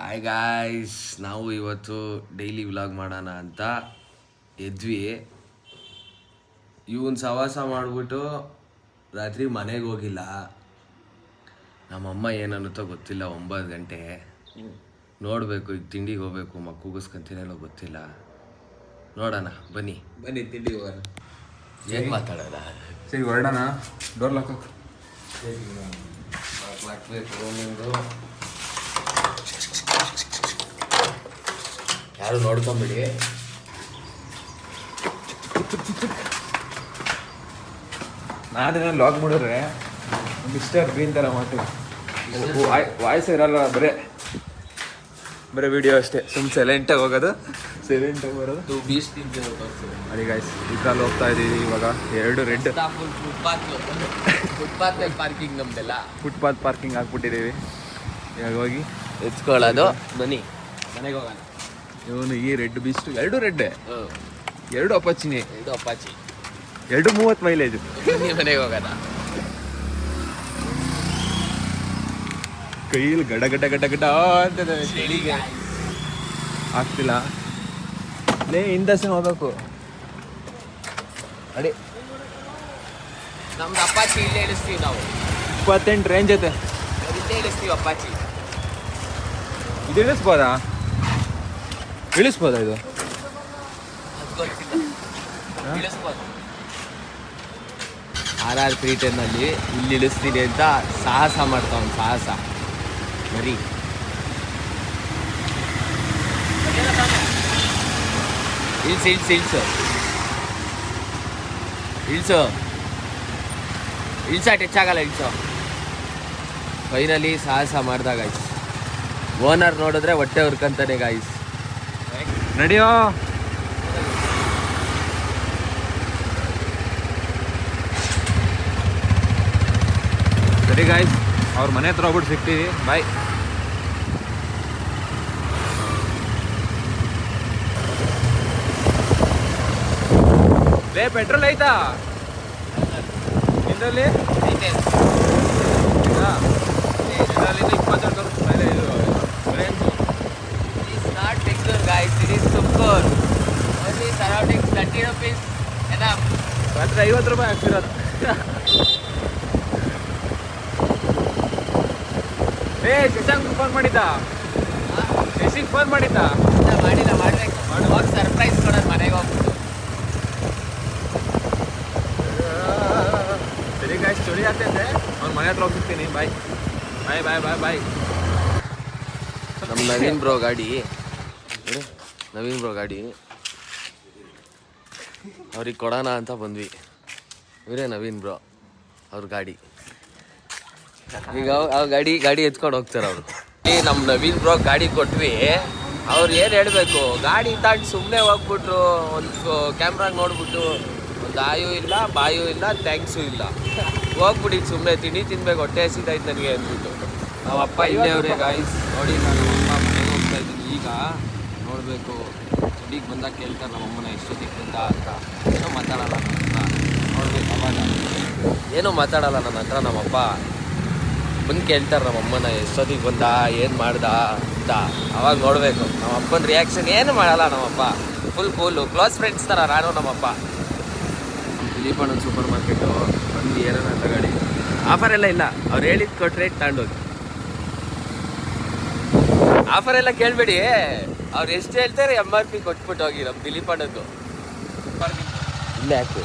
Hi guys ನಾವು ಇವತ್ತು daily vlog ಮಾಡೋಣ ಅಂತ ಎದ್ವಿ. ಇವನ್ ಸವಾಸ ಮಾಡಿಬಿಟ್ಟು ರಾತ್ರಿ ಮನೆಗೆ ಹೋಗಿಲ್ಲ. ನಮ್ಮಮ್ಮ ಏನನ್ನುತ್ತೋ ಗೊತ್ತಿಲ್ಲ ಒಂಬತ್ತು ಗಂಟೆ. ನೋಡಬೇಕು ಈಗ ತಿಂಡಿಗೆ ಹೋಗ್ಬೇಕು ಮಕ್ಕೂಗಿಸ್ಕೊಂತೀನೋ ಗೊತ್ತಿಲ್ಲ. ನೋಡೋಣ ಬನ್ನಿ. ಬನ್ನಿ ತಿಂಡಿ ಹೋಗೋಣ. ಏನು ಮಾತಾಡೋಣ? ಸರಿ ಹೊರಡೋಣ. ಡೋರ್ ಲಾಕ್ ಹಾಕ್ಬೇಕು ಯಾರು ನೋಡ್ಕೊಂಬಿಡಿ. ನಾನೇನೋ ಲಾಕ್ ಮಾಡಿದ್ರೆ ಮಿಸ್ಟರ್ ಗ್ರೀನ್ ಥರ ಮಾತು ವಾಯ್ಸ್ ಇರಲ್ಲ? ಬರೇ ಬರೀ ವಿಡಿಯೋ ಅಷ್ಟೇ. ಸುಮ್ ಸೈಲೆಂಟಾಗಿ ಹೋಗೋದು. ಸೈಲೆಂಟಾಗಿ ಬರೋದು. ತಿಂತೀವಿ ಅಡಿ ಗಾಯ್ಸ್ ಇದ್ರಲ್ಲಿ ಹೋಗ್ತಾ ಇದೀವಿ ಇವಾಗ. ಎರಡು ರೆಡ್ ಫುಟ್ಪಾತ್ ಫುಟ್ಪಾತ್ ಪಾರ್ಕಿಂಗ್ ನಮ್ದೆಲ್ಲ. ಫುಟ್ಪಾತ್ ಪಾರ್ಕಿಂಗ್ ಹಾಕ್ಬಿಟ್ಟಿದ್ದೀವಿ ಇವಾಗ ಹೋಗಿ. ಎತ್ಕೊಳ್ಳೋದು. ಬನ್ನಿ. ಮನೆಗೆ ಹೋಗೋಣ. ಇವನು ಈ ರೆಡ್ ಬೀಸ್ಟ್ ಎರಡು ರೆಡ್ ಎರಡು ಅಪಾಚಿನಿ. ಇದು ಅಪ್ಪಾಚಿ ಎರಡು ಮೂವತ್ತು ಮೈಲೇಜ್ ಬನ್ನಿ ಮನೆಗೆ ಹೋಗೋಣ. ಕೈಯಲ್ಲಿ ಗಡ ಗಡ ಗಡ ಗಡ ಅಂತ ಚಳಿಗೆ. ಆಗ್ತಿಲ್ಲ. ಲೇ ಹಿಂದಸನ ಹೋಗ್ಬೇಕು. ಅಡಿ. ನಮ್ದು ಅಪ್ಪಾಚಿ ಇಲ್ಲೇ ಇಳಿಸ್ತೀವಿ ನಾವು. ಇಪ್ಪತ್ತೆಂಟು ರೇಂಜ್ ಐತೆ. ಇಲ್ಲೇ ಇಳಿಸ್ತೀವಿ ಅಪ್ಪಾಚಿ ಇದು ಇಳಿಸ್ಬೋದಾ ಇಳಿಸ್ಬೋದಾ ಇದು? ಆರ್ ಆರ್ ತ್ರೀ ಟೆನ್ನಲ್ಲಿ ಇಲ್ಲಿ ಇಳಿಸ್ತೀನಿ ಅಂತ ಸಾಹಸ ಮಾಡ್ತಾವ ಸಾಹಸ. ಮರಿ ಇಳ್ಸು ಇಳ್ಸು ಇಳ್ಸು. ಇಳ್ಸು. ಇಳ್ಸ ಟಚ್ ಆಗಲ್ಲ ಇಳ್ಸು. ಫೈನಲಿ ಸಾಹಸ ಮಾಡ್ದಾಗ ಓನರ್ ನೋಡಿದ್ರೆ ಹೊಟ್ಟೆ ಹುರ್ಕಂತಾನೆ ಗಾಯ್ಸ್ ನಡಿಯೋ? ಸರಿ ಗಾಯ್ಸ್ ಅವ್ರ ಮನೆ ಹತ್ರ ಹೋಗ್ಬಿಟ್ಟು ಸಿಗ್ತೀವಿ. ಬಾಯ್ ಲೇ ಪೆಟ್ರೋಲ್ ಐತಾ? ಇದರಲ್ಲಿ ಇದರಲ್ಲಿ ಇಪ್ಪತ್ತೆರಡು ಮೇಲೆ ಇದು range. It is not Bangalore, guys. It is Tumkur. Only surrounding 30 rupees enough. ರಾತ್ರಿ ಐವತ್ತು ರೂಪಾಯಿ ಆಗ್ತಿರೋದು ಏ ಶಶಾಂಕ್ ಫೋನ್ ಮಾಡಿದ್ದ? ಶಶಿಗೆ ಫೋನ್ ಮಾಡಿದ್ದ? ಮಾಡಿಲ್ಲ ಮಾಡ್ಬೇಕು. ಹೋಗಿ ಸರ್ಪ್ರೈಸ್ ಕೊಡೋದು ಮನೆಗೆ ಹೋಗ್ಬಿಟ್ಟು. ಸರಿ ಗಾಯ್ಸ್ ಚಳಿ ಆಗ್ತೈತೆ ಅವ್ನ ಮನೆ ಹತ್ರ ಹೋಗ್ತೀನಿ ಬಾಯ್ ಬಾಯ್ ಬಾಯ್ ಬಾಯ್ ಬಾಯ್ ನಮ್ಮ ನವೀನ್ ಬ್ರೋ ಗಾಡಿ. ನವೀನ್ ಬ್ರೋ ಗಾಡಿ. ಅವ್ರಿಗೆ ಕೊಡೋಣ ಅಂತ ಬಂದ್ವಿ. ಇವರೇ ನವೀನ್ ಬ್ರೋ, ಅವ್ರ ಗಾಡಿ. ಈಗ ಅವ್ರ ಗಾಡಿ ಗಾಡಿ ಎತ್ಕೊಂಡು ಹೋಗ್ತಾರೆ ಅವರು. ನಮ್ಮ ನವೀನ್ ಬ್ರೋ ಗಾಡಿ ಕೊಟ್ವಿ. ಅವ್ರು ಏನು ಹೇಳಬೇಕು? ಗಾಡಿ ತಾಂಡ್ ಸುಮ್ಮನೆ ಹೋಗ್ಬಿಟ್ರು. ಒಂದು ಕ್ಯಾಮ್ರಾಗ ನೋಡ್ಬಿಟ್ಟು ಒಂದು ಆಯೂ ಇಲ್ಲ, ಬಾಯೂ ಇಲ್ಲ ಥ್ಯಾಂಕ್ಸು ಇಲ್ಲ. ಹೋಗ್ಬಿಡಿ ಸುಮ್ಮನೆ ತಿಂಡಿ ತಿನ್ಬೇಕು, ಹೊಟ್ಟೆ ಹಸಿದಾಯ್ತು ನನಗೆ ಅಂದ್ಬಿಟ್ಟು. ನಾವು ಅಪ್ಪ ಇಲ್ಲೇ ಅವರೇ ಗಾಯ್ಸ್ ನೋಡಿ, ನಾನು ಅಪ್ಪ ಮನೆಗೆ ಹೋಗ್ತಾ ಇದ್ದೀನಿ. ಈಗ ನೋಡಬೇಕು. ಚಳಿಗೆ ಬಂದಾಗ ಕೇಳ್ತಾರೆ ನಮ್ಮ ಅಮ್ಮನ ಎಷ್ಟೊತ್ತಿಗೆ ಬಂದ ಅಂತ. ಏನೋ ಮಾತಾಡಲ್ಲ ನನ್ನ ನೋಡ್ಬೇಕು ಅವಾಗ. ಏನೂ ಮಾತಾಡಲ್ಲ ನನ್ನ ಹತ್ರ ನಮ್ಮಪ್ಪ. ಬಂದು ಕೇಳ್ತಾರೆ ನಮ್ಮ ಅಮ್ಮನ ಎಷ್ಟೊತ್ತಿಗೆ ಬಂದ, ಏನು ಮಾಡ್ದ ಅಂತ. ಅವಾಗ ನೋಡಬೇಕು. ನಮ್ಮ ಅಪ್ಪನ ರಿಯಾಕ್ಷನ್ ಏನು ಮಾಡಲ್ಲ ನಮ್ಮಪ್ಪ. ಫುಲ್ ಫುಲ್ಲು ಕ್ಲೋಸ್ ಫ್ರೆಂಡ್ಸ್ ಥರ ನಾನು ನಮ್ಮಪ್ಪ. ದಿಲೀಪಣ್ಣ ಸೂಪರ್ ಮಾರ್ಕೆಟು ಬಂದು ಏನಾರ ತಗೊಳ್ಳಿ ಆಫರ್ ಎಲ್ಲ ಇಲ್ಲ. ಅವ್ರು ಹೇಳಿದ್ ಕೊಟ್ಟರೆ ತಗೊಂಡೋಗಿ. ಆಫರ್ ಎಲ್ಲ ಕೇಳಬೇಡಿ. ಅವ್ರು ಎಷ್ಟು ಹೇಳ್ತಾರೆ ಎಂ ಆರ್ ಪಿ ಕೊಟ್ಬಿಟ್ಟು ಹೋಗಿ ನಮ್ಮ ದಿಲೀಪಣ್ಣದ್ದು ಇಲ್ಲೇ ಯಾಕೆ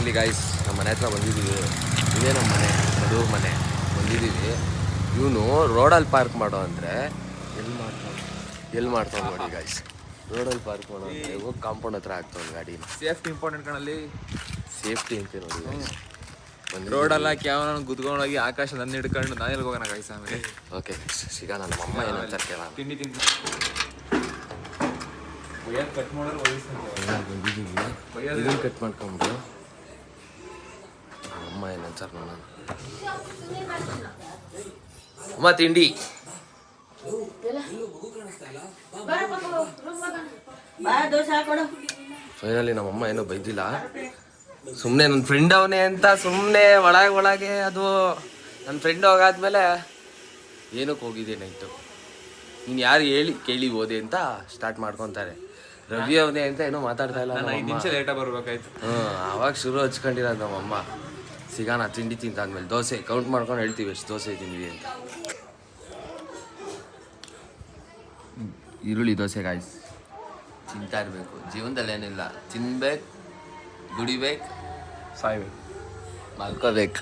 ಇಲ್ಲಿ ಗಾಯ್ಸ್ ನಮ್ಮ ಮನೆ ಹತ್ರ ಬಂದಿದ್ದೀವಿ. ಇದೇ ನಮ್ಮ ಮನೆ ಮದುವೆ ಮನೆ. ಬಂದಿದ್ದೀವಿ. ಇವನು ರೋಡಲ್ಲಿ ಪಾರ್ಕ್ ಮಾಡೋ ಅಂದರೆ ಎಲ್ಲಿ ಮಾಡ್ತಾನೆ ಎಲ್ಲಿ ಮಾಡ್ತಾನೆ ನೋಡಿ ಗಾಯ್ಸ್ ರೋಡಲ್ಲಿ ಪಾರ್ಕ್ ಮಾಡೋ ಅಂದರೆ ಹೋಗಿ ಕಾಂಪೌಂಡ್ ಹತ್ರ ಆಗ್ತಾವೆ ಗಾಡಿನ. Safety important ಕಣಲ್ಲಿ. ಸೇಫ್ಟಿ ಅಂತ ನೋಡಿ ರೋಡ್ ಅಲ್ಲ ಕ್ಯಾವನ ಗುದ್ಕೊಂಡೋಗಿ ಆಕಾಶ ನನ್ನ ಹಿಡ್ಕೊಂಡು ನಾನು ಎಲ್ಲಿ ಹೋಗೋಣ ಗಾಯ್ಸ್ ಆಮೇಲೆ? ಓಕೆ ಸಿಗೋಣ ನಮ್ಮ ಅಮ್ಮ ಅಂತ ಕೇಳೋಣ. ತಿಂಡಿ ತಿಂದು ಕಟ್ ಮಾಡೋರು ಇದನ್ನ ಕಟ್ ಮಾಡ್ಕೊಂಬಿಡು. ನಮ್ಮ ಅಮ್ಮ ಏನಂತಾರೆ ನೋಡೋಣ. ಅಮ್ಮ ತಿಂಡಿ. ಫೈನಲಿ ನಮ್ಮಮ್ಮ ಏನೋ ಬೈದಿಲ್ಲ. ಸುಮ್ಮನೆ ನನ್ನ ಫ್ರೆಂಡ್ ಅವನೇ ಅಂತ ಸುಮ್ಮನೆ ಒಳಗೆ ಒಳಗೆ ಅದು ನನ್ನ ಫ್ರೆಂಡ್ ಹೋಗಾದ್ಮೇಲೆ ಏನಕ್ಕೆ ಹೋಗಿದೆ ನೈಟು ನೀನು ಯಾರು ಹೇಳಿ ಕೇಳಿ ಓದೆ ಅಂತ ಸ್ಟಾರ್ಟ್ ಮಾಡ್ಕೊತಾರೆ. ರವಿ ಅವನೇ ಅಂತ ಏನೋ ಮಾತಾಡ್ತಾ ಇಲ್ಲ ನಾನು ಐದು. ನಿಮಿಷ ಲೇಟಾಗಿ ಬರ್ಬೇಕಾಯ್ತು. ಹ್ಞೂ ಆವಾಗ ಶುರು ಹಚ್ಕೊಂಡಿರೋದು ನಮ್ಮಮ್ಮ. ಸಿಗೋಣ ತಿಂಡಿ ತಿಂತಾದ್ಮೇಲೆ ದೋಸೆ ಕೌಂಟ್ ಮಾಡ್ಕೊಂಡು ಹೇಳ್ತೀವಿ ಎಷ್ಟು ದೋಸೆ ತಿಂದ್ವಿ ಅಂತ. ಈರುಳ್ಳಿ ದೋಸೆ ಗಾಯ್ಸ್ ತಿಂತಾ ಇರಬೇಕು ಜೀವನದಲ್ಲಿ ಏನಿಲ್ಲ. ತಿನ್ಬೇಕು. ದುಡಿಬೇಕು. ಸಾಯ್ಬೇಕು. ಮಲ್ಕೋಬೇಕು.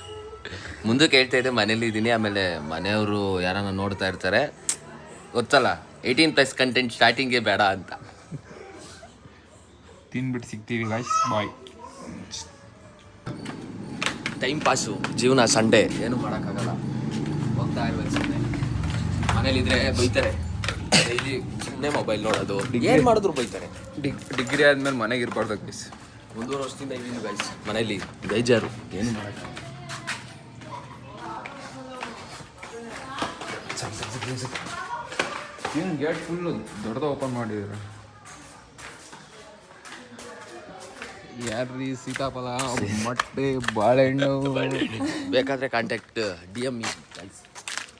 ಮುಂದಕ್ಕೆ ಹೇಳ್ತಾ ಇದ್ದೆ ಮನೇಲಿ ಇದ್ದೀನಿ ಆಮೇಲೆ ಮನೆಯವರು ಯಾರನ್ನ ನೋಡ್ತಾ ಇರ್ತಾರೆ. ಗೊತ್ತಲ್ಲ ಏಯ್ಟೀನ್ ಪ್ಲಸ್ ಕಂಟೆಂಟ್ ಸ್ಟಾರ್ಟಿಂಗೇ ಬೇಡ ಅಂತ. ತಿನ್ಬಿಟ್ಟು ಸಿಗ್ತೀವಿ ಗಾಯ್ಸ್ ಬಾಯ್ ಟೈಮ್ ಪಾಸು ಜೀವನ ಸಂಡೇ ಏನು ಮಾಡೋಕ್ಕಾಗಲ್ಲ. ಹೋಗ್ತಾ ಇರ್ಬೇಕು ಸುಮ್ಮನೆ ಮನೇಲಿದ್ರೆ ಬೈತಾರೆ. ಡೈಲಿ ಸುಮ್ಮನೆ ಮೊಬೈಲ್ ನೋಡೋದು. ಏನು ಮಾಡಿದ್ರು ಬೈತಾರೆ? ಡಿಗ್ ಡಿಗ್ರಿ ಆದ್ಮೇಲೆ ಮನೆಗೆ ಇರ್ಬಾರ್ದು ಗೈಸ್ ಒಂದೂವರೆ ವರ್ಷದಿಂದ ಇದ್ದೀನಿ ಗೈಸ್ ಮನೆಯಲ್ಲಿ ಬೇಜಾರು ಏನು ಮಾಡೋಕ್ಕಾಗಲ್ಲ ಏನು ಗೇಟ್ ಫುಲ್ಲು ದೊಡ್ಡದ ಓಪನ್ ಮಾಡಿದ್ರು ಯಾರ್ರೀ ಸೀತಾಫಲ ಮೊಟ್ಟೆ ಬಾಳೆಹಣ್ಣು? ಬೇಕಾದ್ರೆ ಕಾಂಟ್ಯಾಕ್ಟ್ ಡಿ ಎಂ ಗೈಸ್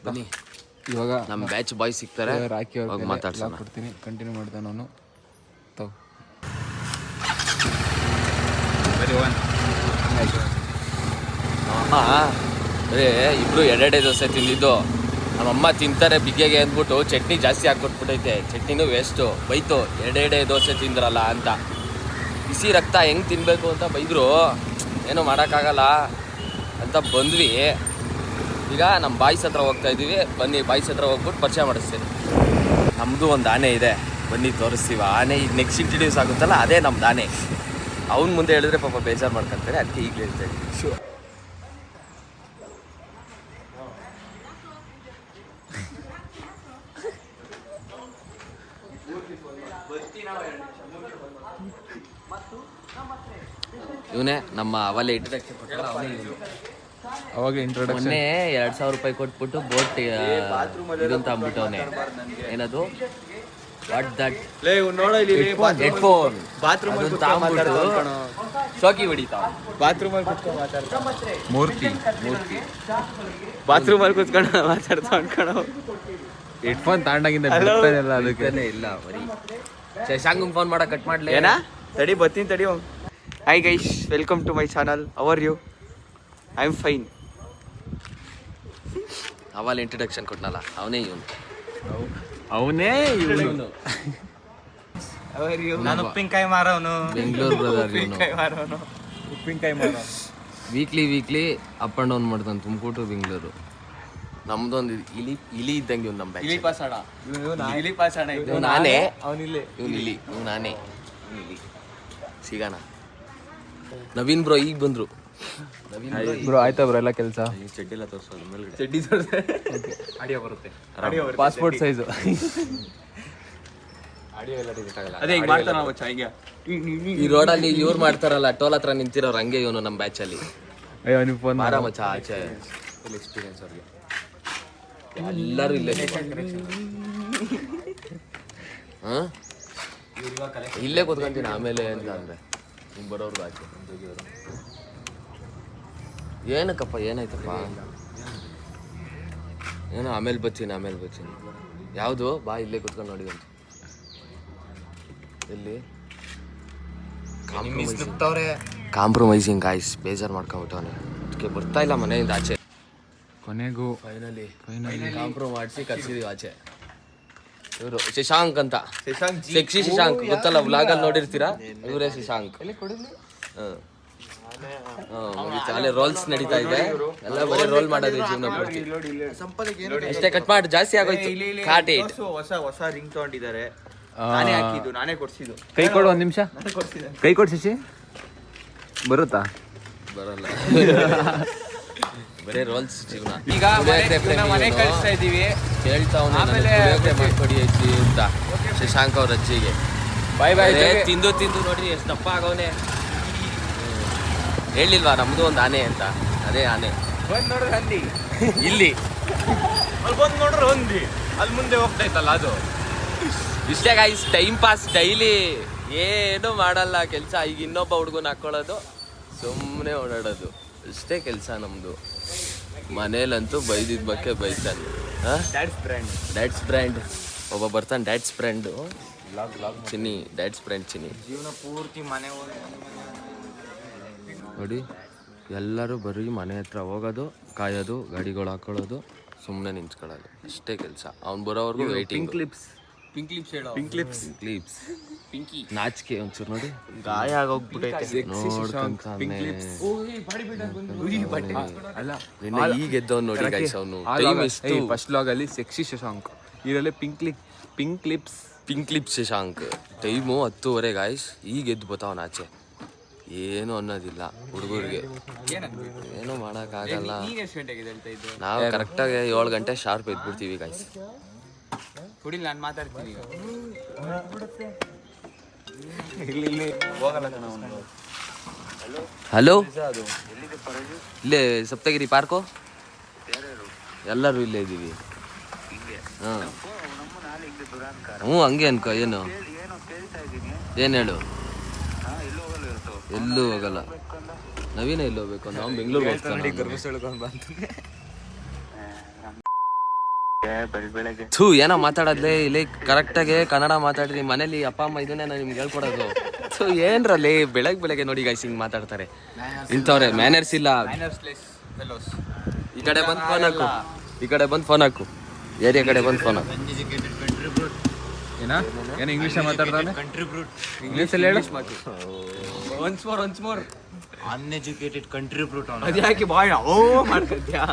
ಬನ್ನಿ. ಇವಾಗ ನಮ್ಮ ಬ್ಯಾಚ್ ಬಾಯ್ ಸಿಗ್ತಾರೆ. ರಾಕಿ ಅವ್ರಿಗೆ ಮಾತಾಡ್ಸೋಣ. ಕೊಡ್ತೀನಿ. ಕಂಟಿನ್ಯೂ ಮಾಡ್ತಾನೆ ನಾನು. ತಗೋ. ಒನ್ ಅಮ್ಮ ಬರೀ ಇಬ್ರು ಎರಡೆರಡೇ ದೋಸೆ ತಿಂದಿದ್ದು. ನಮ್ಮಮ್ಮ ತಿಂತಾರೆ ಬಿಗ್ಗೆಗೆ ಅಂದ್ಬಿಟ್ಟು ಚಟ್ನಿ ಜಾಸ್ತಿ ಹಾಕ್ಕೊಟ್ಬಿಟ್ಟೈತೆ. ಚಟ್ನಿನೂ ವೇಸ್ಟು ಬೈತು, ಎರಡೆರಡೇ ದೋಸೆ ತಿಂದ್ರಲ್ಲ ಅಂತ. ಬಿಸಿ ರಕ್ತ ಹೆಂಗೆ ತಿನ್ನಬೇಕು ಅಂತ ಬೈದರು. ಏನು ಮಾಡೋಕ್ಕಾಗಲ್ಲ ಅಂತ ಬಂದ್ವಿ. ಈಗ ನಮ್ಮ ಬಾಯ್ಸ್ ಹತ್ರ ಹೋಗ್ತಾ ಇದ್ದೀವಿ. ಬನ್ನಿ, ಬಾಯ್ಸ್ ಹತ್ರ ಹೋಗ್ಬಿಟ್ಟು ಪರಿಚಯ ಮಾಡಿಸ್ತೀನಿ. ನಮ್ಮದು ಒಂದು ಆನೆ ಇದೆ. ಬನ್ನಿ ತೋರಿಸ್ತೀವ. ಆನೆ, ಈಗ ನೆಕ್ಸ್ಟ್ ಇಂಟ್ರಡ್ಯೂಸ್ ಆಗುತ್ತಲ್ಲ, ಅದೇ ನಮ್ದು ಆನೆ. ಅವ್ನ ಮುಂದೆ ಹೇಳಿದ್ರೆ ಪಾಪ ಬೇಜಾರು ಮಾಡ್ಕೊಂತಾರೆ ಅದಕ್ಕೆ ಈಗ ಹೇಳ್ತಾ ಇದ್ದೀನಿ. ಇವನೇ ನಮ್ಮ ಅವಲೆ ಅವಾಗ ಇಂಟ್ರೊಡಕ್ಷನ್ ಮೊನ್ನೆ ಎರಡ್ ಸಾವಿರ ರೂಪಾಯಿ ಕೊಟ್ಬಿಟ್ಟು ಬೋಟ್ ಇದಂತ ಅಂದ್ಬಿಟ್ಟವನೇ ಏನದು? ವಾಟ್ ದಟ್ ಹೆಡ್ಫೋನ್ ಬಾತ್ರೂಮ್ ಶೋಕಿ ಹೊಡಿತಾವ ಬಾತ್ರೂಮ್ ಅಲ್ಲಿ ಕುತ್ಕೊಂಡು ಮಾತಾಡ್ತಾ ಮೂರ್ತಿ ಮೂರ್ತಿ. ಬಾತ್ರೂಮ್ ಅಲ್ಲಿ ಕುತ್ಕೊಂಡು ಮಾತಾಡ್ತಾ ಅನ್ಕೊಣ ಹೆಡ್ಫೋನ್ ತಾಂಡಾಗಿಂದ ಇಲ್ಲ ಅದಕ್ಕೆ. ಇಲ್ಲ ಬರೀ. ಶಶಾಂಗ್ ಫೋನ್ ಮಾಡಕ್ ಕಟ್ ಮಾಡ್ಲಿ. ಏನಾ? ತಡಿ ಬರ್ತೀನಿ ತಡಿ hi guys welcome to my channel how are you I am fine ಅವಲ್ introduction ಕೊಟ್ನಲ್ಲ ಅವನೇ ಇವನು. ಅವನೇ ನಾನು ಉಪ್ಪಿನಕಾಯಿ ಮಾರವನು. ಬೆಂಗಳೂರು ಬ್ರದರ್ ಉಪ್ಪಿನಕಾಯಿ ಮಾರವನು. ಉಪ್ಪಿನಕಾಯಿ ಮಾರವನು. Weekly weekly up and down ಮಾಡ್ತಾನೆ ತುಮಕೂರು ಬೆಂಗಳೂರು. ನಮ್ದೊಂದು ಇಲಿ ಇಲಿ ಇದ್ದಂಗೆ ಇವ್ನು ನಮ್ಮ ಇಲಿ ಪಾಸಾಣ ಇಲಿ ಪಾಸಣ ಇವ್ನು ನಾನೇ. ಅವನಿಲ್ಲಿ ಇವ್ನು ಇಲಿ ಇವ್ನು ನಾನೇ. ಇಲಿ ಸಿಗೋಣ. ನವೀನ್ ಬ್ರೋ ಈಗ ಬಂದ್ರು. ಬ್ರೋ ಬ್ರೋ ಆಯ್ತಾ ಬ್ರೋ ಎಲ್ಲ ಕೆಲಸ? ಚಡ್ಡಿಲ್ಲ ತೋರಿಸೋದು ಮೇಲ್ಗಡೆ. ಚಡ್ಡಿ ಆಡಿಯೋ ಬರುತ್ತೆ. ಆಡಿಯೋ ಪಾಸ್ಪೋರ್ಟ್ ಸೈಜು ಅದೇ ಈಗ ಮಾಡ್ತಾನ ನಾವು ಚಾಯ್ಗೆ. ಈ ರೋಡಲ್ಲಿ ಇವ್ರು ಮಾಡ್ತಾರಲ್ಲ ಟೋಲ್ ಹತ್ರ ನಿಂತಿರೋರು ಹಂಗೆ ಇವನು ನಮ್ಮ ಬ್ಯಾಚಲ್ಲಿ ಅಯ್ಯೋ ನೀವು ಫೋನ್ ಮಾರ ಮಚ್ಚ ಆಚೆ. ಫುಲ್ ಎಕ್ಸ್ಪೀರಿಯನ್ಸ್ ಅವ್ರಿಗೆ. ಎಲ್ಲರೂ ಇಲ್ಲೇ ಹಾ? ಇಲ್ಲೇ ಕೂತ್ಕೊಂತೀನಿ ಆಮೇಲೆ ಅಂತ ಅಂದ್ರೆ. ಬರೋರ್ಗು ಆಚೆ. ಏನಕ್ಕಪ್ಪ ಏನಾಯ್ತಪ್ಪ? ಏನೋ ಆಮೇಲೆ ಬಚ್ಚಿನಿ ಆಮೇಲೆ ಬಚ್ಚಿನಿ ಯಾವುದು? ಬಾ ಇಲ್ಲೇ ಕುತ್ಕೊಂಡು ನೋಡಿ ಅಂತ. ಇಲ್ಲಿ ಕಾಂಪ್ರಮೈಸಿಂಗ್ ಗಾಯ್ಸ್ ಬೇಜಾರು ಮಾಡ್ಕೊಂಬಿಟ್ಟವನೆ. ಅದಕ್ಕೆ ಬರ್ತಾ ಇಲ್ಲ ಮನೆಯಿಂದ ಆಚೆ. ಕೊನೆಗೂ ಫೈನಲಿ ಫೈನಲಿ ಕಾಂಪ್ರೋ ಮಾಡಿಸಿ ಕರ್ಸಿದೀವಿ ಆಚೆ. ಇವರು ಶಶಾಂಕ್ ಅಂತ. ಶಶಾಂಕ್ ಸೆಕ್ಸಿ ಶಶಾಂಕ್. ಗೊತ್ತಲ್ಲ ವ್ಲಾಗಲ್ಲಿ ನೋಡಿರ್ತೀರಾ? ಇವರೇ ಶಶಾಂಕ್. ಹ್ಮ್. ಅಲ್ಲೇ ರೋಲ್ಸ್ ನಡೀತಾ ಇದೆ. ಎಲ್ಲ ಬರೀ ರೋಲ್ ಮಾಡೋದು ಜೀವನ ಪೂರ್ತಿ. ಎಷ್ಟೇ ಕಟ್ ಮಾಡಿ ಜಾಸ್ತಿ ಆಗೋಯ್ತು. ಕಾಟ್ ಏಟ್ ಹೊಸ ಹೊಸ ರಿಂಗ್ ತಗೊಂಡಿದ್ದಾರೆ. ನಾನೇ ಹಾಕಿದ್ದು ನಾನೇ ಕೊಡ್ಸಿದ್ದು. ಕೈ ಕೊಡು ಒಂದ್ ನಿಮಿಷ. ಕೈ ಕೊಡು ಶಶಿ. ಬರುತ್ತಾ? ಬರಲ್ಲ. ಬರೀ ರೋಲ್ಸ್ ಜೀವನ. ಈಗ ಮನೆ-. ಕಳಿಸ್ತಾ ಇದೀವಿ. ಕೇಳ್ತಾ ಆಮೇಲೆ. ಮಾಡ್ಕೊಡಿ ಅಜ್ಜಿ ಅಂತ ಶಶಾಂಕ್ ಅವ್ರ ಅಜ್ಜಿಗೆ. ಬಾಯ್ ಬಾಯ್ ತಿಂದು ತಿಂದು ನೋಡ್ರಿ ಎಷ್ಟು ದಪ್ಪ ಆಗವನೆ. ಹೇಳಿಲ್ವಾ? ನಮ್ದು ಒಂದು ಆನೆ ಅಂತ. ಅದೇ ಆನೆ. ಬಂದು ನೋಡ್ರಿ ಹಂದಿ. ಇಲ್ಲಿ. ಅಲ್ಲಿ ಬಂದು ನೋಡ್ರಿ ಹಂದಿ. ಅಲ್ಲಿ ಮುಂದೆ ಹೋಗ್ತಾ ಇತ್ತಲ್ಲ ಅದು. ಇಷ್ಟೇ ಗಾಯ್ಸ್ ಟೈಮ್ ಪಾಸ್ ಡೈಲಿ ಏನು ಮಾಡಲ್ಲ ಕೆಲಸ. ಈಗ ಇನ್ನೊಬ್ಬ ಹುಡುಗನ ಹಾಕೊಳ್ಳೋದು. ಸುಮ್ಮನೆ ಓಡಾಡೋದು. ಇಷ್ಟೇ ಕೆಲಸ ನಮ್ಮದು ಮನೇಲಂತೂ ಬೈದಿದ್ದ ಬಗ್ಗೆ ಬೈತಾನೆ. ಡ್ಯಾಡ್ಸ್ ಬ್ರ್ಯಾಂಡ್ ಡ್ಯಾಡ್ಸ್ ಬ್ರ್ಯಾಂಡ್ ಒಬ್ಬ ಬರ್ತಾನೆ dad's brand Chinni dad's brand Chinni. ಜೀವನ ಪೂರ್ತಿ ಮನೆ. ನೋಡಿ. ಎಲ್ಲರೂ ಬರೀ ಮನೆ ಹತ್ರ ಹೋಗೋದು ಕಾಯೋದು ಗಾಡಿಗಳು ಹಾಕೊಳ್ಳೋದು ಸುಮ್ಮನೆ ನಿಂತ್ಕೊಳ್ಳೋದು. ಅಷ್ಟೇ ಕೆಲಸ. ಅವ್ನು ಬರೋವರೆಗೂ ವೇಟಿಂಗ್ ಕ್ಲಿಪ್ಸ್ ಪಿಂಕ್ ಲಿಪ್ಸ್ ಹೇಳೋ ಪಿಂಕ್ ಕ್ಲಿಪ್ಸ್ ಕ್ಲೀಪ್ಸ್ ಪಿಂಕಿ ನಾಚಿಕೆ ಒಂಚೂರು ನೋಡಿ. ಗಾಯ ಆಗೋಗ್ಬಿಟ್ಟೈತೆ. ನೋಡ್ಕೊಂತಾನೆ. ಅಲ್ಲ ನಿನ್ನೆ ಈಗ ಎದ್ದವ್ನು ನೋಡಿ ಗೈಸ್ ಅವನು. ಟೈಮ್ ಫಸ್ಟ್ ಲಾಗ್ ಅಲ್ಲಿ ಸೆಕ್ಸಿ ಶಶಾಂಕ್. ಇದರಲ್ಲಿ pink lip pink lips pink lips Shashank. Time ಹತ್ತುವರೆ ಗಾಯ್ಸ್ ಈಗ ಎದ್ದು ಬತ್ತಾವನ ಆಚೆ ಏನು ಅನ್ನೋದಿಲ್ಲ ಹುಡುಗರಿಗೆ. ಏನು ಮಾಡೋಕ್ಕಾಗಲ್ಲ. ಆಗಲ್ಲ ಎಷ್ಟು ಗಂಟೆಗೆ ಆಗಿ ನಾವು ಕರೆಕ್ಟಾಗಿ ಏಳು ಗಂಟೆ ಶಾರ್ಪ್ ಎದ್ಬಿಡ್ತೀವಿ ಗಾಯ್ಸ್ ಕುಡಿಲ್ ನಾನು ಮಾತಾಡ್ತೀನಿ ಹಲೋ ಇಲ್ಲೇ ಸಪ್ತಗಿರಿ ಪಾರ್ಕು ಎಲ್ಲರೂ ಇಲ್ಲೇ ಇದ್ದೀವಿ. ಹಾಂ ಹ್ಞೂ ಹಂಗೆ ಅನ್ಕೋ ಏನು? ಏನು ಹೇಳು? ಎಲ್ಲೂ ಹೋಗಲ್ಲ. ನವೀನ ಎಲ್ಲಿ ಹೋಗ್ಬೇಕು ನಾವು ಬೆಂಗಳೂರಿಗೆ ಹೋಗ್ತಾನೆ ಥೂ ಏನೋ ಮಾತಾಡೋದ್ಲೆ ಇಲ್ಲಿ ಕರೆಕ್ಟಾಗಿ ಕನ್ನಡ ಮಾತಾಡ್ರಿ ಮನೇಲಿ ಅಪ್ಪ ಅಮ್ಮ ಇದನ್ನೇ ನಾನು ನಿಮ್ಗೆ ಹೇಳ್ಕೊಡೋದು. ಸೊ ಏನ್ರಲ್ಲಿ ಬೆಳಗ್ಗೆ ಬೆಳಗ್ಗೆ ನೋಡಿ ಗೈಸ್ ಹಿಂಗೆ ಮಾತಾಡ್ತಾರೆ. ಇಂಥವ್ರೆ ಮ್ಯಾನರ್ಸ್ ಇಲ್ಲ. ಈ ಕಡೆ ಬಂದು ಫೋನ್ ಹಾಕು. ಈ ಕಡೆ ಬಂದು ಫೋನ್ ಹಾಕು. ಏರಿಯಾ ಕಡೆ ಬಂದು ಫೋನ್ ಹಾಕು. ಏನಾ? ಏನ ಇಂಗ್ಲಿಷ್ ಮಾತಾಡ್ತಾನೆ ಇಂಗ್ಲಿಷ್ ಅಲ್ಲಿ ಹೇಳು. Once more once more uneducated contribute ಅದ್ಯಾಕೆ ಬಾಯ್ ಓ ಮಾಡ್ಕೊತ್ಯಾ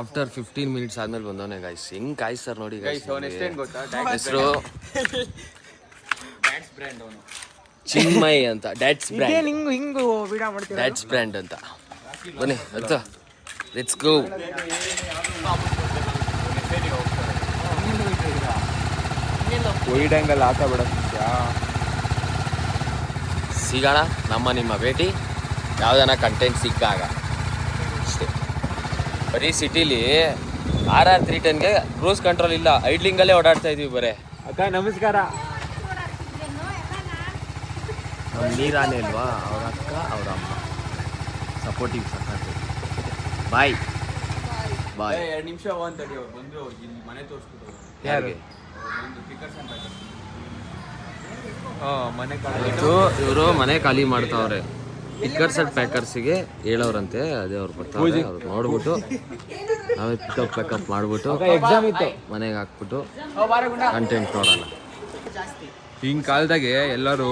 ಆಫ್ಟರ್ ಫಿಫ್ಟೀನ್ ಮಿನಿಟ್ಸ್ ಆದ್ಮೇಲೆ ಬಂದವನೆ ಗಾಯ್ಸ್ ಹೆಂಗ್ ಸರ್ ನೋಡಿ ಗೈಸ್ ಅವನ ಎಷ್ಟೇನ್ ಗೊತ್ತಾ? ಹೆಸರು? ಡ್ಯಾಟ್ಸ್ ಬ್ರ್ಯಾಂಡ್ ಅವನು. ಚಿನ್ಮಯ್ ಅಂತ. ಡ್ಯಾಟ್ಸ್ ಬ್ರ್ಯಾಂಡ್ ಹಿಂಗ್ ಹಿಂಗು ವಿಡ ಮಾಡ್ತೀರಾ? ಡ್ಯಾಟ್ಸ್ ಬ್ರ್ಯಾಂಡ್ ಅಂತ. ಬನ್ನಿ ಅಂತ ಲೆಟ್ಸ್ ಗೋ ಕೊಯ್ಡಂಗಲ್ಲಿ ಆತ ಬಿಡ ಸಿಗೋಣ ನಮ್ಮ ನಿಮ್ಮ ಭೇಟಿ. ಯಾವ್ದನ ಕಂಟೆಂಟ್ ಸಿಕ್ಕಾಗ. ಅಷ್ಟೇ. ಬರೀ ಸಿಟಿಲಿ ಆರ್ ಆರ್ ತ್ರೀ ಟೆನ್ಗೆ ಕ್ರೂಸ್ ಕಂಟ್ರೋಲ್ ಇಲ್ಲ. ಐಡ್ಲಿಂಗಲ್ಲೇ ಓಡಾಡ್ತಾ ಇದೀವಿ ಬರೇ. ಅಕ್ಕ ನಮಸ್ಕಾರ. ನಮ್ಮ ನೀರಾನೆ ಅಲ್ವಾ ಅವ್ರ ಅಕ್ಕ ಅವ್ರ ಅಮ್ಮ. ಸಪೋರ್ಟಿವ್ ಸಕ್ಕತ್ತು ಬಾಯ್ ಬಾಯ್ ಎರಡು ನಿಮಿಷ ಅವ್ರು ಬಂದ್ರು ಇಲ್ಲಿ ಮನೆ ತೋರಿಸ್ಬಿಟ್ಟು. ಯಾರಿಗೆ? ಇವರು ಮನೆ ಖಾಲಿ ಮಾಡ್ತಾವ್ರೆ. ಪಿಕ್ಕರ್ಸ್ ಅಂಡ್ ಪ್ಯಾಕರ್ಸಿಗೆ ಹೇಳೋರಂತೆ ಅದೇ ಅವ್ರು ಬರ್ತಾರೆ ಅವ್ರು ನೋಡ್ಬಿಟ್ಟು. ನಾವೇ ಪಿಕಪ್ ಪ್ಯಾಕಪ್ ಮಾಡ್ಬಿಟ್ಟು ಎಕ್ಸಾಮ್ ಇತ್ತು. ಮನೆಗೆ ಹಾಕ್ಬಿಟ್ಟು ಕಂಟೆಂಟ್ ನೋಡೋಣ. ಹಿಂಗ್ ಕಾಲದಾಗೆ ಎಲ್ಲರೂ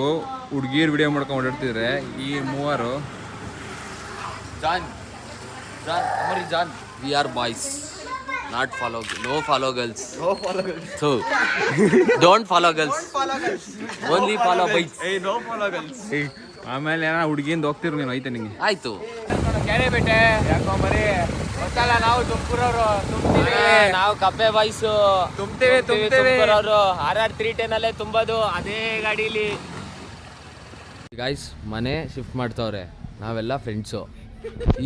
ಹುಡ್ಗೀರ್ ವಿಡಿಯೋ ಮಾಡ್ಕೊಂಡು ಓಡಾಡ್ತಿದ್ರೆ ಈ ಮೂವರು. ಜಾನ್ ಜಾನ್ John we are boys not follow no follow girls ಥೂ don't follow girls only follow bike ಏ ನೋ ಫಾಲೋ ಗರ್ಲ್ಸ್ ಆಮೇಲೆ ಏನೋ ಹುಡ್ಗಿಂದ ಹೋಗ್ತಿರು ನೀನು ಐತೆ ನಿಂಗೆ? ಆಯ್ತು. ಕೆರೆ ಬಿಟ್ಟೆ. ಯಾಕೋ ಮರಿ? ಗೊತ್ತಲ್ಲ ನಾವು ತುಮಕೂರವ್ರು. ತುಂಬ್ತೀವಿ ನಾವು ಕಬ್ಬೆ ಬಾಯ್ಸ್ ತುಂಬ್ತೇವೆ ತುಂಬ್ತೇವೆ ಅವರು ಆರ್ ಆರ್ ತ್ರೀ ಟೆನ್ ಅಲ್ಲೇ ತುಂಬೋದು ಅದೇ ಗಾಡೀಲಿ. ಗಾಯ್ಸ್ ಮನೆ ಶಿಫ್ಟ್ ಮಾಡ್ತಾವ್ರೆ. ನಾವೆಲ್ಲ ಫ್ರೆಂಡ್ಸು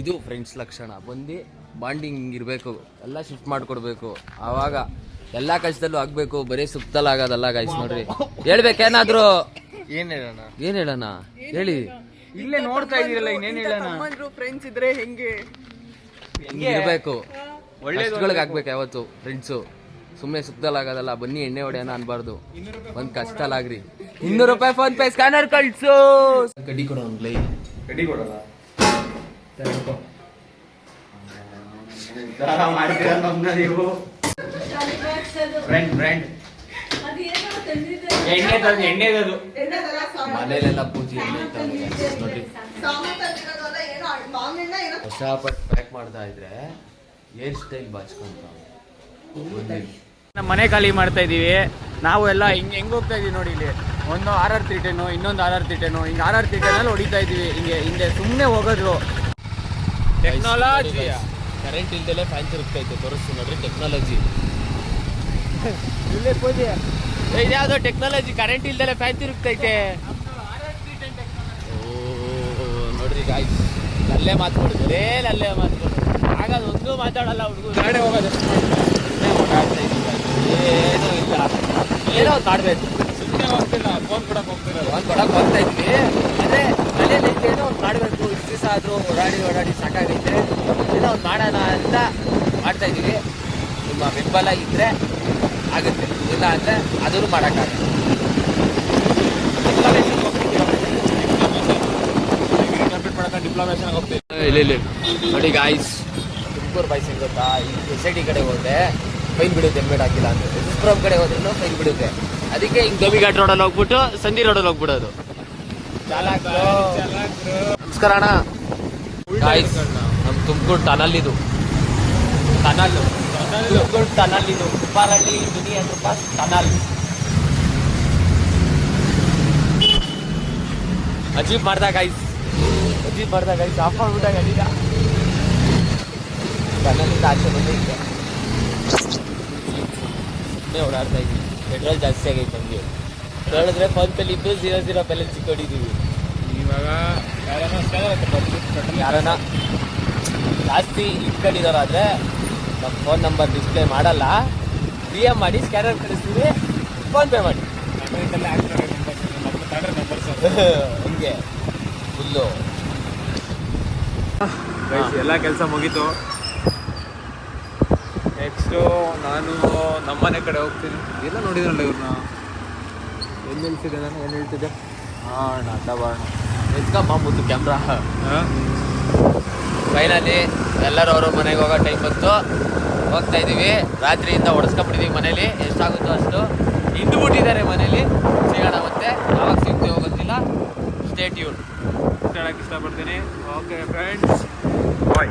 ಇದು ಫ್ರೆಂಡ್ಸ್ ಲಕ್ಷಣ. ಬಂದು ಬಾಂಡಿಂಗ್ ಇರಬೇಕು ಎಲ್ಲ ಶಿಫ್ಟ್ ಮಾಡ್ಕೊಡ್ಬೇಕು. ಆವಾಗ ಎಲ್ಲ ಕಷ್ಟದಲ್ಲೂ ಆಗ್ಬೇಕು ಬರೀ ಸುತ್ತಲ್ ಆಗೋದಲ್ಲ ಗಾಯ್ಸ್ ನೋಡ್ರಿ. ಹೇಳ್ಬೇಕೇನಾದ್ರು? ಏನ್ ಹೇಳೋಣ ಏನು ಹೇಳೋಣ ಹೇಳಿ. ಇಲ್ಲೇ ನೋಡ್ತಾ ಇದೀರಲ್ಲ ಇನ್ನೇನ್ ಹೇಳೋಣ ಫ್ರೆಂಡ್ಸ್ ಇದ್ರೆ ಹೆಂಗೆ? ಹಿಂಗಿರ್ಬೇಕು ಒಳ್ಳೆಗಳಿಗೆ ಆಗ್ಬೇಕು ಯಾವತ್ತು ಫ್ರೆಂಡ್ಸು ಸುಮ್ಮನೆ ಸುತ್ತಲ್ ಆಗೋದಲ್ಲ ಬನ್ನಿ ಎಣ್ಣೆ ಹೊಡೆಯೋಣ ಅನ್ಬಾರ್ದು. ಒಂದ್ ಆಗ್ರಿ ಇನ್ನೂರು ರೂಪಾಯಿ ಫೋನ್ ಪೇ ಸ್ಕ್ಯಾನರ್ ಕಳ್ಸು. ಕಡಿ ಕೊಡೋ ಒಂದು ಲೈ ರೆಡಿ ಕೊಡಲ್ಲ ಫ್ರೆಂಡ್ ಫ್ರೆಂಡ್ ಎಣ್ಣೆ ತಂದು ಎಣ್ಣೆದದು ಮನೇಲೆಲ್ಲ ಪೂಜೆ ನೋಡಿ ಹೊಸ ಪಟ್ ಪ್ಯಾಕ್ ಮಾಡ್ತಾ ಇದ್ರೆ ಹೇರ್ ಸ್ಟೈಲ್ ಬಾಚ್ಕೊಂತ ನಮ್ಮ ಮನೆ ಖಾಲಿ ಮಾಡ್ತಾ ಇದೀವಿ ನಾವು ಎಲ್ಲ ಹಿಂಗ್ ಹೆಂಗ್ ಹೋಗ್ತಾ ಇದೀವಿ ನೋಡಿ ಇಲ್ಲಿ. ಒಂದು ಆರ್ ಆರ್ ತಿಟೇನು ಇನ್ನೊಂದು ಆರ್ ಆರ್ ತಿಟೇನು ಹಿಂಗ್ ಆರ್ ಆರ್ ತಿಟೇನಲ್ಲಿ ಹೊಡಿತಾ ಇದೀವಿ ಹಿಂಗೆ ಹಿಂದೆ ಸುಮ್ಮನೆ ಹೋಗೋದು. ಟೆಕ್ನಾಲಜಿ ಕರೆಂಟ್ ಇಲ್ದಲೆ ಫ್ಯಾನ್ ತಿರುಗ್ತೈತೆ ತೋರಿಸ್ತು ನೋಡ್ರಿ ಟೆಕ್ನಾಲಜಿ ಇಲ್ಲೇ ಪೂಜೆ ಇದ್ಯಾವುದೋ ಟೆಕ್ನಾಲಜಿ ಕರೆಂಟ್ ಇಲ್ದಲೆ ಫ್ಯಾನ್ ತಿರುಗ್ತೈತೆ ಓ ನೋಡ್ರಿ ಗಾಯ್ಸ್ ಅಲ್ಲೇ ಮಾತಾಡೋದು ಬರೇ ಅಲ್ಲೇ ಮಾತಾಡೋದು ಹಾಗಾದ್ರೆ ಒಂದೂ ಮಾತಾಡಲ್ಲ ಹುಡುಗರು. ಗಾಡಿ ಹೋಗೋದು. ಏನೂ ಇಲ್ಲ. ಏನೋ ಒಂದು ಮಾಡ್ಬೇಕು. ಸುಮ್ಮನೆ ಹೋಗ್ತಿಲ್ಲ ಫೋನ್ ಕೊಡಕ್ಕೆ ಹೋಗ್ತಿಲ್ಲ ಫೋನ್ ಕೊಡಕ್ಕೆ ಹೋಗ್ತಾ ಇದ್ವಿ ಅಂದ್ರೆ ತಲೆಯಲ್ಲಿ ಐತೆ ಏನೋ ಒಂದು ಮಾಡಬೇಕು ಇಷ್ಟು ದಿವಸ ಆದರೂ ಓಡಾಡಿ ಓಡಾಡಿ ಸಾಕಾಗೈತೆ. ಏನೋ ಒಂದು ಮಾಡೋಣ ಅಂತ ಮಾಡ್ತಾ ಇದ್ದೀವಿ. ನಿಮ್ಮ ಬೆಂಬಲ ಇದ್ದರೆ ಆಗುತ್ತೆ. ಇಲ್ಲ ಅಂದರೆ ಅದನ್ನು ಮಾಡ್ಕೊಂಡು ಡಿಪ್ಲೊಮೇಷನ್ ಹೋಗ್ತೀವಿ. ಇಲ್ಲ ಇಲ್ಲ. ನೋಡಿ ಗಾಯ್ಸ್ ತುಮಕೂರು ಬೈಸಿಂಗ್ ಗೊತ್ತಾ? ಈ ಐ ಟಿ ಕಡೆ ಹೋದ್ರೆ ಫೈನ್ ಬಿಡುತ್ತೆ ಹೆಲ್ಮೆಟ್ ಹಾಕಿಲ್ಲ ಅಂತ ಕಡೆ ಹೋದ್ರೂ ಫೈನ್ ಬಿಡುತ್ತೆ. ಅದಕ್ಕೆ ಹಿಂಗ್ ಗವಿಘಾಟ್ ರೋಡಲ್ಲಿ ಹೋಗ್ಬಿಟ್ಟು ಸಂಧಿ ರೋಡಲ್ಲಿ ಹೋಗ್ಬಿಡೋದು. ನಮಸ್ಕಾರ ಅಣ್ಣ. ಗಾಯ್ಸ್ ನಮ್ಮ ತುಮಕೂರು ಟನಲ್ ಇದು. ಟನಲ್ ತುಮಕೂರು ಟನಲ್ ಇದು. ಉಪ್ಪಾರಳ್ಳಿ ದುನಿ ಹತ್ರ ಟನಲ್ ಅಜೀಬ್ ಮಾಡ್ದ ಗಾಯ್ಸ್ ಅಜೀಬ್ ಮಾಡ್ದ ಗಾಯ್ಸ್ ಆಫ್ ಮಾಡ್ಬಿಟ್ಟಾಗ ಗಾಡಿಗ ಟನಲಿಂದ ಆಚೆ ಬಂದು ಹಿಂಗೆ ಸುಮ್ಮನೆ ಓಡಾಡ್ತಾ ಇದ್ದೀವಿ ಪೆಟ್ರೋಲ್ ಜಾಸ್ತಿ ಆಗೈತೆ ನಮಗೆ ಹೇಳಿದ್ರೆ ಫೋನ್ ಪೇಲಿ ಇದ್ದು ಜೀರೋ ಜೀರೋ ಬ್ಯಾಲೆನ್ಸ್ ಸಿಕ್ಕೊಂಡಿದ್ದೀವಿ ಇವಾಗ ಯಾರನ್ನ ಜಾಸ್ತಿ ಇಟ್ಕೊಂಡಿದಾರಾದ್ರೆ ನಮ್ಮ ಫೋನ್ ನಂಬರ್ ಡಿಸ್ಪ್ಲೇ ಮಾಡಲ್ಲ. ಡಿ ಎಂ ಮಾಡಿ ಸ್ಕ್ಯಾನರ್ ಕಳಿಸ್ತೀವಿ ಫೋನ್ ಪೇ ಮಾಡಿ. ಹಂಗೆ. ಫುಲ್ಲು ಎಲ್ಲ ಕೆಲಸ ಮುಗೀತು. ನೆಕ್ಸ್ಟು ನಾನು ನಮ್ಮನೆ ಕಡೆ ಹೋಗ್ತೀನಿ. ಎಲ್ಲ ನೋಡಿದ್ರಲ್ಲ ಇವ್ರನ್ನ? ಎಲ್ಲಿ ಹೇಳ್ತಿದ್ದೆ ನಾನು? ಏನು ಹೇಳ್ತಿದ್ದೆ ಹಾಂ ತಗೋಣ ಎತ್ಕಮ್ಮ ಮುದ್ದು ಕ್ಯಾಮ್ರಾ ಹಾಂ. ಫೈನಲಿ ಎಲ್ಲರೂ ಅವರು ಮನೆಗೆ ಹೋಗೋ ಟೈಮ್ ಬಂತು. ಹೋಗ್ತಾ ಇದ್ದೀವಿ. ರಾತ್ರಿಯಿಂದ ಹೊಡೆಸ್ಕೊಂಡ್ಬಿಟ್ಟಿದೀವಿ ಮನೇಲಿ. ಎಷ್ಟಾಗುತ್ತೋ ಅಷ್ಟು. ಹಿಂಡು ಬಿಟ್ಟಿದ್ದಾರೆ ಮನೇಲಿ. ಸಿಗೋಣ ಮತ್ತೆ. ಯಾವಾಗ ಸಿಗ್ತೀವಿ ಹೋಗೋದಿಲ್ಲ ಸ್ಟೇಟ್ ಟ್ಯೂನ್ ಹೇಳಕ್ಕೆ ಇಷ್ಟಪಡ್ತೀನಿ. Okay friends bye